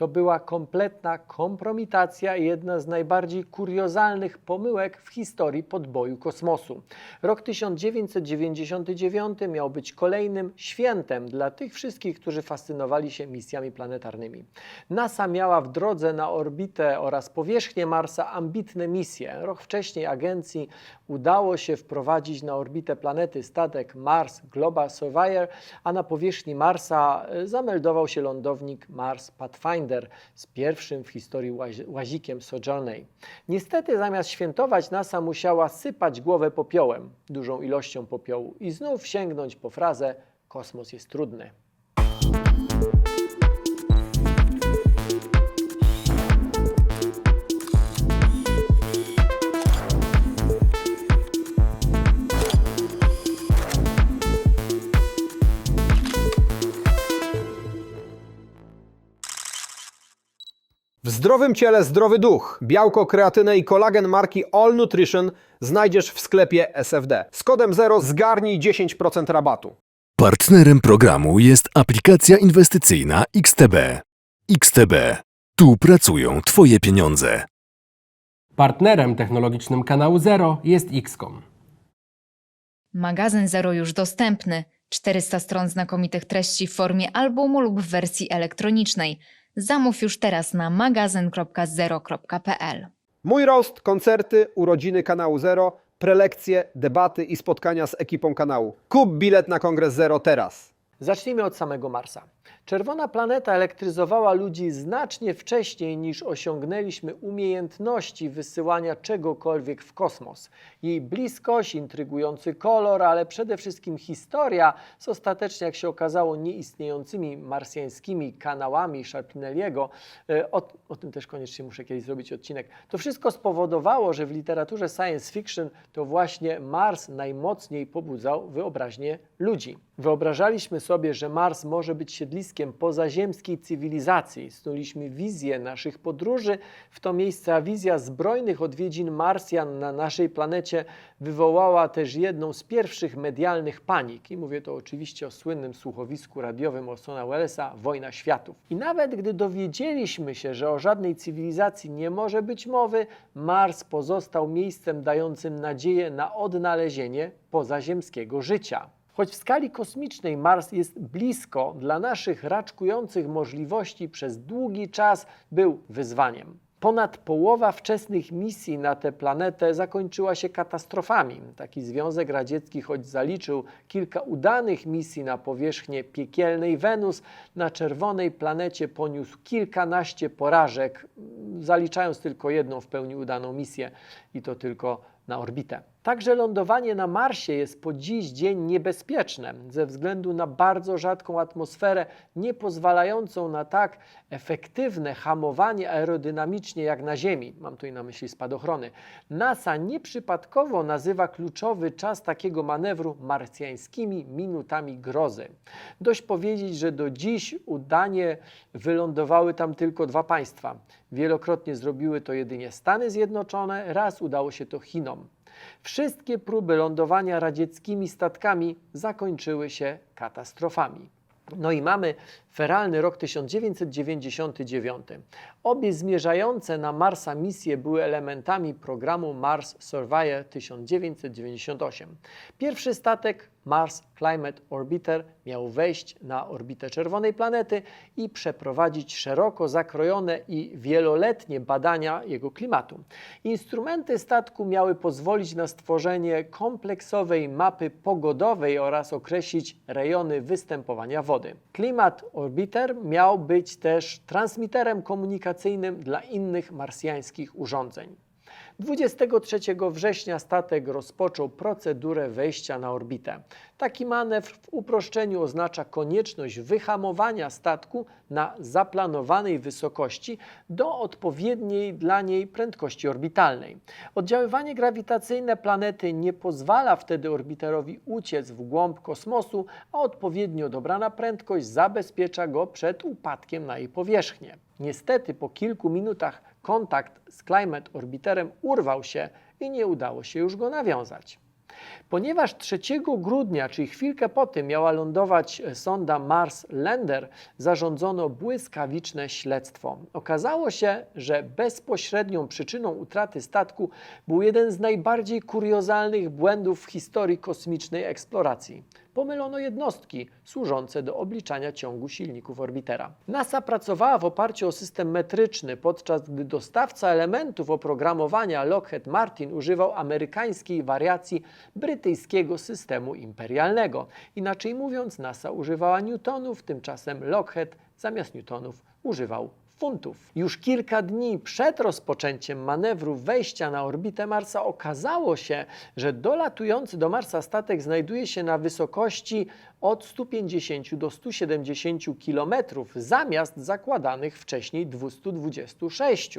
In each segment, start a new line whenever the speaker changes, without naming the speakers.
To była kompletna kompromitacja i jedna z najbardziej kuriozalnych pomyłek w historii podboju kosmosu. Rok 1999 miał być kolejnym świętem dla tych wszystkich, którzy fascynowali się misjami planetarnymi. NASA miała w drodze na orbitę oraz powierzchnię Marsa ambitne misje. Rok wcześniej agencji udało się wprowadzić na orbitę planety statek Mars Global Surveyor, a na powierzchni Marsa e, zameldował się lądownik Mars Pathfinder z pierwszym w historii łazi- łazikiem Sojourner. Niestety zamiast świętować NASA musiała sypać głowę popiołem, dużą ilością popiołu i znów sięgnąć po frazę kosmos jest trudny.
W zdrowym ciele zdrowy duch. Białko, kreatynę i kolagen marki All Nutrition znajdziesz w sklepie SFD. Z kodem 0 zgarnij 10% rabatu.
Partnerem programu jest aplikacja inwestycyjna XTB. XTB. Tu pracują Twoje pieniądze.
Partnerem technologicznym kanału Zero jest XCOM.
Magazyn Zero już dostępny. 400 stron znakomitych treści w formie albumu lub w wersji elektronicznej. Zamów już teraz na magazyn.zero.pl.
Mój roast, koncerty, urodziny kanału Zero, prelekcje, debaty i spotkania z ekipą kanału. Kup bilet na Kongres Zero teraz.
Zacznijmy od samego Marsa. Czerwona planeta elektryzowała ludzi znacznie wcześniej niż osiągnęliśmy umiejętności wysyłania czegokolwiek w kosmos. Jej bliskość, intrygujący kolor, ale przede wszystkim historia z ostatecznie, jak się okazało, nieistniejącymi marsjańskimi kanałami Sharpnelliego. E, O, o tym też koniecznie muszę kiedyś zrobić odcinek. To wszystko spowodowało, że w literaturze science fiction to właśnie Mars najmocniej pobudzał wyobraźnię ludzi. Wyobrażaliśmy sobie, że Mars może być siedliskiem pozaziemskiej cywilizacji. Snuliśmy wizję naszych podróży w to miejsce, a wizja zbrojnych odwiedzin Marsjan na naszej planecie wywołała też jedną z pierwszych medialnych panik. I mówię to oczywiście o słynnym słuchowisku radiowym Orsona Wellesa Wojna Światów. I nawet gdy dowiedzieliśmy się, że o żadnej cywilizacji nie może być mowy, Mars pozostał miejscem dającym nadzieję na odnalezienie pozaziemskiego życia. Choć w skali kosmicznej Mars jest blisko, dla naszych raczkujących możliwości przez długi czas był wyzwaniem. Ponad połowa wczesnych misji na tę planetę zakończyła się katastrofami. Taki Związek Radziecki, choć zaliczył kilka udanych misji na powierzchnię piekielnej Wenus, na czerwonej planecie poniósł kilkanaście porażek, zaliczając tylko jedną w pełni udaną misję i to tylko na orbitę. Także lądowanie na Marsie jest po dziś dzień niebezpieczne ze względu na bardzo rzadką atmosferę, nie pozwalającą na tak efektywne hamowanie aerodynamicznie jak na Ziemi. Mam tu na myśli spadochrony. NASA nieprzypadkowo nazywa kluczowy czas takiego manewru marsjańskimi minutami grozy. Dość powiedzieć, że do dziś udanie wylądowały tam tylko dwa państwa. Wielokrotnie zrobiły to jedynie Stany Zjednoczone, raz udało się to Chinom. Wszystkie próby lądowania radzieckimi statkami zakończyły się katastrofami. No i mamy feralny rok 1999. Obie zmierzające na Marsa misje były elementami programu Mars Surveyor 1998. Pierwszy statek Mars Climate Orbiter miał wejść na orbitę czerwonej planety i przeprowadzić szeroko zakrojone i wieloletnie badania jego klimatu. Instrumenty statku miały pozwolić na stworzenie kompleksowej mapy pogodowej oraz określić rejony występowania wody. Klimat Orbiter miał być też transmiterem komunikacyjnym dla innych marsjańskich urządzeń. 23 września statek rozpoczął procedurę wejścia na orbitę. Taki manewr w uproszczeniu oznacza konieczność wyhamowania statku na zaplanowanej wysokości do odpowiedniej dla niej prędkości orbitalnej. Oddziaływanie grawitacyjne planety nie pozwala wtedy orbiterowi uciec w głąb kosmosu, a odpowiednio dobrana prędkość zabezpiecza go przed upadkiem na jej powierzchnię. Niestety po kilku minutach kontakt z Climate Orbiterem urwał się i nie udało się już go nawiązać. Ponieważ 3 grudnia, czyli chwilkę po tym, miała lądować e, sonda Mars Lander, zarządzono błyskawiczne śledztwo. Okazało się, że bezpośrednią przyczyną utraty statku był jeden z najbardziej kuriozalnych błędów w historii kosmicznej eksploracji. Pomylono jednostki służące do obliczania ciągu silników orbitera. NASA pracowała w oparciu o system metryczny, podczas gdy dostawca elementów oprogramowania Lockheed Martin używał amerykańskiej wariacji brytyjskiego systemu imperialnego. Inaczej mówiąc, NASA używała newtonów, tymczasem Lockheed zamiast newtonów używał funtów. Już kilka dni przed rozpoczęciem manewru wejścia na orbitę Marsa okazało się, że dolatujący do Marsa statek znajduje się na wysokości od 150 do 170 km zamiast zakładanych wcześniej 226.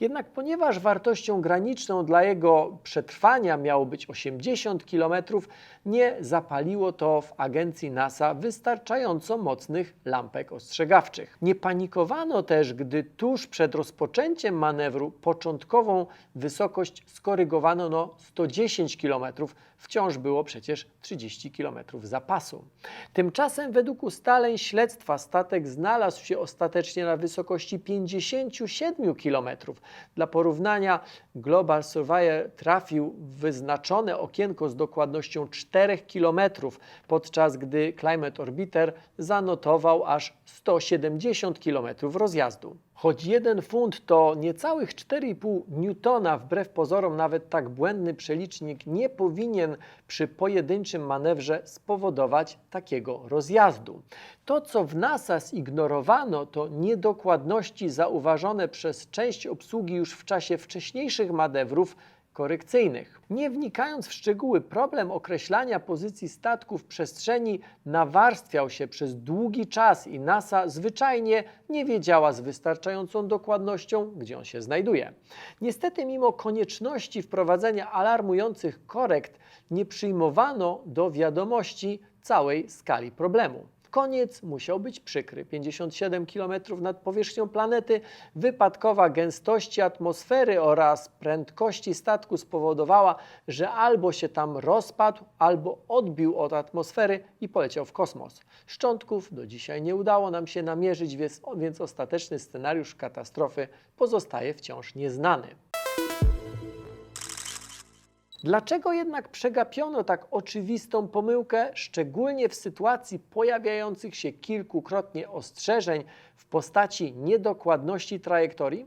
Jednak ponieważ wartością graniczną dla jego przetrwania miało być 80 km, nie zapaliło to w agencji NASA wystarczająco mocnych lampek ostrzegawczych. Nie panikowano też, gdy tuż przed rozpoczęciem manewru początkową wysokość skorygowano na 110 km, wciąż było przecież 30 km zapasu. Tymczasem według ustaleń śledztwa statek znalazł się ostatecznie na wysokości 57 km. Dla porównania Global Surveyor trafił w wyznaczone okienko z dokładnością 4 km, podczas gdy Climate Orbiter zanotował aż 170 km rozjazdu. Choć jeden funt to niecałych 4,5 newtona, wbrew pozorom nawet tak błędny przelicznik nie powinien przy pojedynczym manewrze spowodować takiego rozjazdu. To, co w NASA zignorowano, to niedokładności zauważone przez część obsługi już w czasie wcześniejszych manewrów korekcyjnych. Nie wnikając w szczegóły, problem określania pozycji statku w przestrzeni nawarstwiał się przez długi czas i NASA zwyczajnie nie wiedziała z wystarczającą dokładnością, gdzie on się znajduje. Niestety, mimo konieczności wprowadzenia alarmujących korekt, nie przyjmowano do wiadomości całej skali problemu. Koniec musiał być przykry. 57 km nad powierzchnią planety, wypadkowa gęstości atmosfery oraz prędkości statku spowodowała, że albo się tam rozpadł, albo odbił od atmosfery i poleciał w kosmos. Szczątków do dzisiaj nie udało nam się namierzyć, więc, więc ostateczny scenariusz katastrofy pozostaje wciąż nieznany. Dlaczego jednak przegapiono tak oczywistą pomyłkę, szczególnie w sytuacji pojawiających się kilkukrotnie ostrzeżeń w postaci niedokładności trajektorii?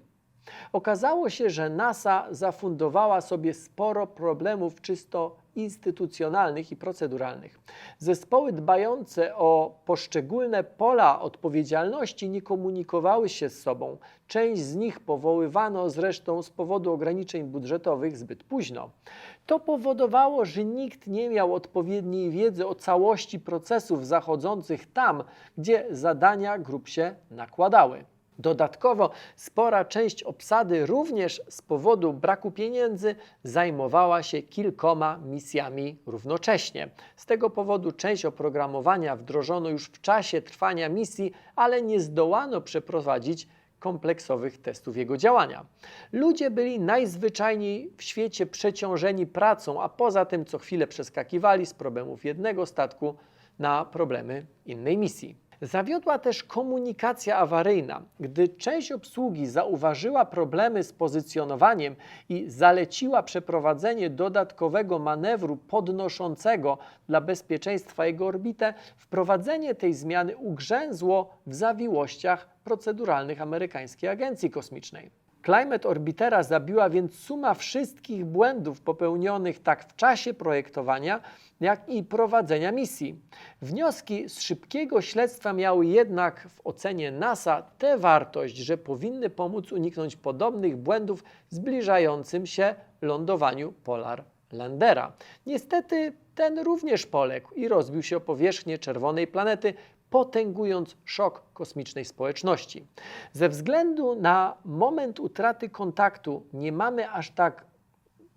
Okazało się, że NASA zafundowała sobie sporo problemów czysto instytucjonalnych i proceduralnych. Zespoły dbające o poszczególne pola odpowiedzialności nie komunikowały się z sobą. Część z nich powoływano zresztą z powodu ograniczeń budżetowych zbyt późno. To powodowało, że nikt nie miał odpowiedniej wiedzy o całości procesów zachodzących tam, gdzie zadania grup się nakładały. Dodatkowo spora część obsady również z powodu braku pieniędzy zajmowała się kilkoma misjami równocześnie. Z tego powodu część oprogramowania wdrożono już w czasie trwania misji, ale nie zdołano przeprowadzić kompleksowych testów jego działania. Ludzie byli najzwyczajniej w świecie przeciążeni pracą, a poza tym co chwilę przeskakiwali z problemów jednego statku na problemy innej misji. Zawiodła też komunikacja awaryjna. Gdy część obsługi zauważyła problemy z pozycjonowaniem i zaleciła przeprowadzenie dodatkowego manewru podnoszącego dla bezpieczeństwa jego orbitę, wprowadzenie tej zmiany ugrzęzło w zawiłościach proceduralnych amerykańskiej agencji kosmicznej. Climate Orbitera zabiła więc suma wszystkich błędów popełnionych tak w czasie projektowania, jak i prowadzenia misji. Wnioski z szybkiego śledztwa miały jednak w ocenie NASA tę wartość, że powinny pomóc uniknąć podobnych błędów zbliżającym się lądowaniu Polar Landera. Niestety ten również poległ i rozbił się o powierzchnię czerwonej planety, potęgując szok kosmicznej społeczności. Ze względu na moment utraty kontaktu nie mamy aż tak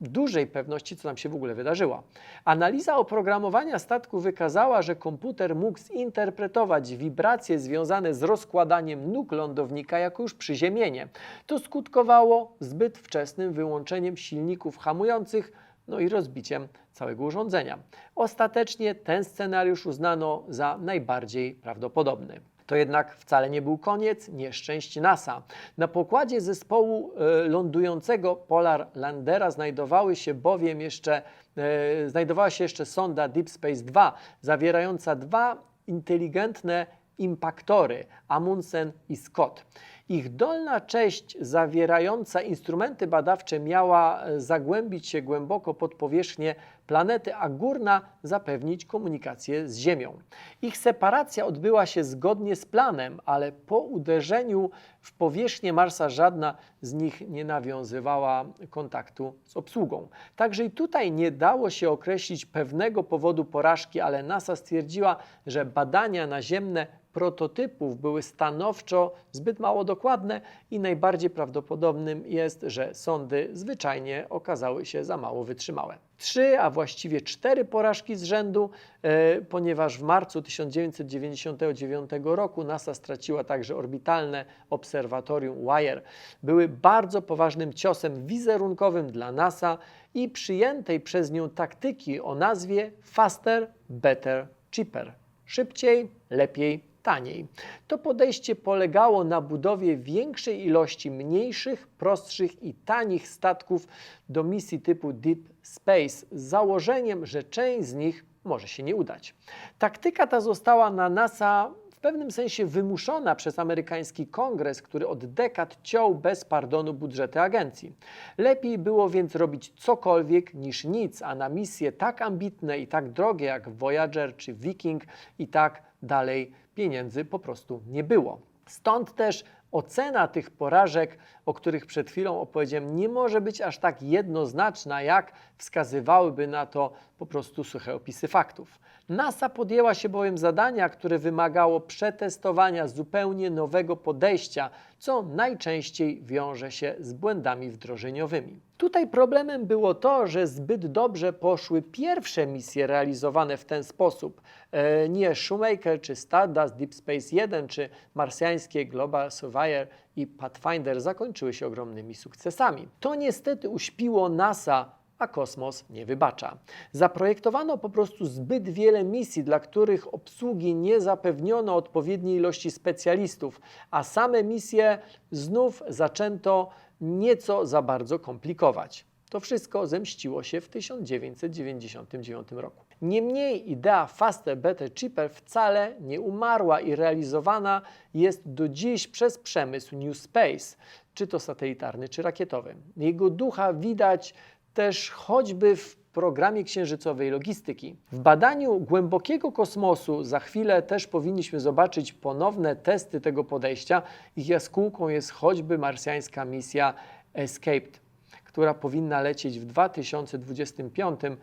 dużej pewności, co nam się w ogóle wydarzyło. Analiza oprogramowania statku wykazała, że komputer mógł zinterpretować wibracje związane z rozkładaniem nóg lądownika jako już przyziemienie. To skutkowało zbyt wczesnym wyłączeniem silników hamujących no i rozbiciem całego urządzenia. Ostatecznie ten scenariusz uznano za najbardziej prawdopodobny. To jednak wcale nie był koniec nieszczęść NASA. Na pokładzie zespołu e, lądującego Polar Landera znajdowały się bowiem jeszcze, e, znajdowała się jeszcze sonda Deep Space 2, zawierająca dwa inteligentne impaktory Amundsen i Scott. Ich dolna część zawierająca instrumenty badawcze miała e, zagłębić się głęboko pod powierzchnię planety, a górna zapewnić komunikację z Ziemią. Ich separacja odbyła się zgodnie z planem, ale po uderzeniu w powierzchnię Marsa żadna z nich nie nawiązywała kontaktu z obsługą. Także i tutaj nie dało się określić pewnego powodu porażki, ale NASA stwierdziła, że badania naziemne prototypów były stanowczo zbyt mało dokładne i najbardziej prawdopodobnym jest, że sądy zwyczajnie okazały się za mało wytrzymałe. Trzy, a właściwie cztery porażki z rzędu, e, ponieważ w marcu 1999 roku NASA straciła także orbitalne obserwatorium Wire. Były bardzo poważnym ciosem wizerunkowym dla NASA i przyjętej przez nią taktyki o nazwie Faster, Better, Cheaper. Szybciej, lepiej, taniej. To podejście polegało na budowie większej ilości mniejszych, prostszych i tanich statków do misji typu Deep Space z założeniem, że część z nich może się nie udać. Taktyka ta została na NASA w pewnym sensie wymuszona przez amerykański kongres, który od dekad ciął bez pardonu budżety agencji. Lepiej było więc robić cokolwiek niż nic, a na misje tak ambitne i tak drogie jak Voyager czy Viking i tak dalej pieniędzy po prostu nie było. Stąd też ocena tych porażek, o których przed chwilą opowiedziałem, nie może być aż tak jednoznaczna, jak wskazywałyby na to po prostu suche opisy faktów. NASA podjęła się bowiem zadania, które wymagało przetestowania zupełnie nowego podejścia, co najczęściej wiąże się z błędami wdrożeniowymi. Tutaj problemem było to, że zbyt dobrze poszły pierwsze misje realizowane w ten sposób. E, nie Shoemaker czy Stardust, Deep Space 1 czy marsjańskie Global Surveyor i Pathfinder zakończyły się ogromnymi sukcesami. To niestety uśpiło NASA a kosmos nie wybacza. Zaprojektowano po prostu zbyt wiele misji, dla których obsługi nie zapewniono odpowiedniej ilości specjalistów, a same misje znów zaczęto nieco za bardzo komplikować. To wszystko zemściło się w 1999 roku. Niemniej idea Faster, Better, Cheaper wcale nie umarła i realizowana jest do dziś przez przemysł New Space, czy to satelitarny, czy rakietowy. Jego ducha widać też choćby w programie księżycowej logistyki. W badaniu głębokiego kosmosu za chwilę też powinniśmy zobaczyć ponowne testy tego podejścia. Ich jaskółką jest choćby marsjańska misja Escaped, która powinna lecieć w 2025 e,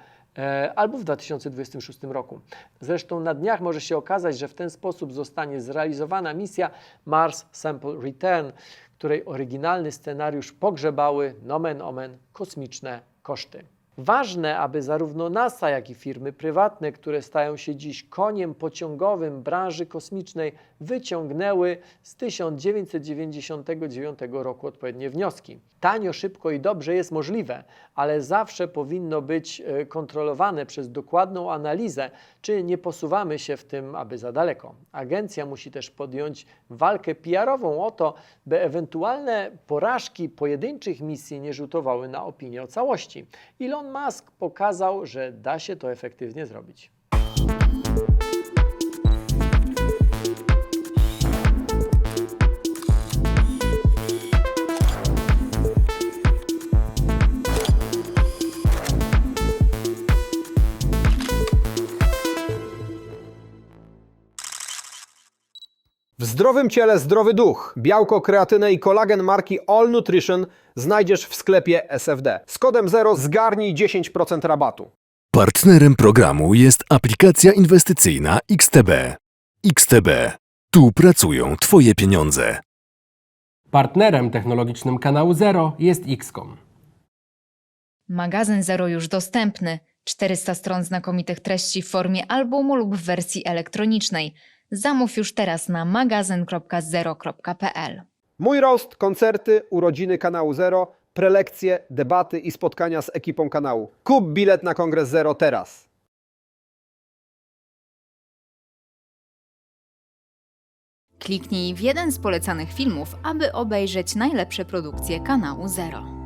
albo w 2026 roku. Zresztą na dniach może się okazać, że w ten sposób zostanie zrealizowana misja Mars Sample Return, której oryginalny scenariusz pogrzebały nomen omen kosmiczne koszty. Ważne, aby zarówno NASA, jak i firmy prywatne, które stają się dziś koniem pociągowym branży kosmicznej, wyciągnęły z 1999 roku odpowiednie wnioski. Tanio, szybko i dobrze jest możliwe, ale zawsze powinno być e, kontrolowane przez dokładną analizę, czy nie posuwamy się w tym, aby za daleko. Agencja musi też podjąć walkę PR-ową o to, by ewentualne porażki pojedynczych misji nie rzutowały na opinię o całości. Elon Musk pokazał, że da się to efektywnie zrobić.
W zdrowym ciele zdrowy duch. Białko, kreatynę i kolagen marki All Nutrition znajdziesz w sklepie SFD. Z kodem 0 zgarnij 10% rabatu.
Partnerem programu jest aplikacja inwestycyjna XTB. XTB. Tu pracują Twoje pieniądze.
Partnerem technologicznym kanału Zero jest XCOM.
Magazyn Zero już dostępny. 400 stron znakomitych treści w formie albumu lub w wersji elektronicznej. Zamów już teraz na magazyn.zero.pl.
Mój roast, koncerty, urodziny kanału Zero prelekcje, debaty i spotkania z ekipą kanału. Kup bilet na Kongres Zero teraz.
Kliknij w jeden z polecanych filmów, aby obejrzeć najlepsze produkcje kanału Zero.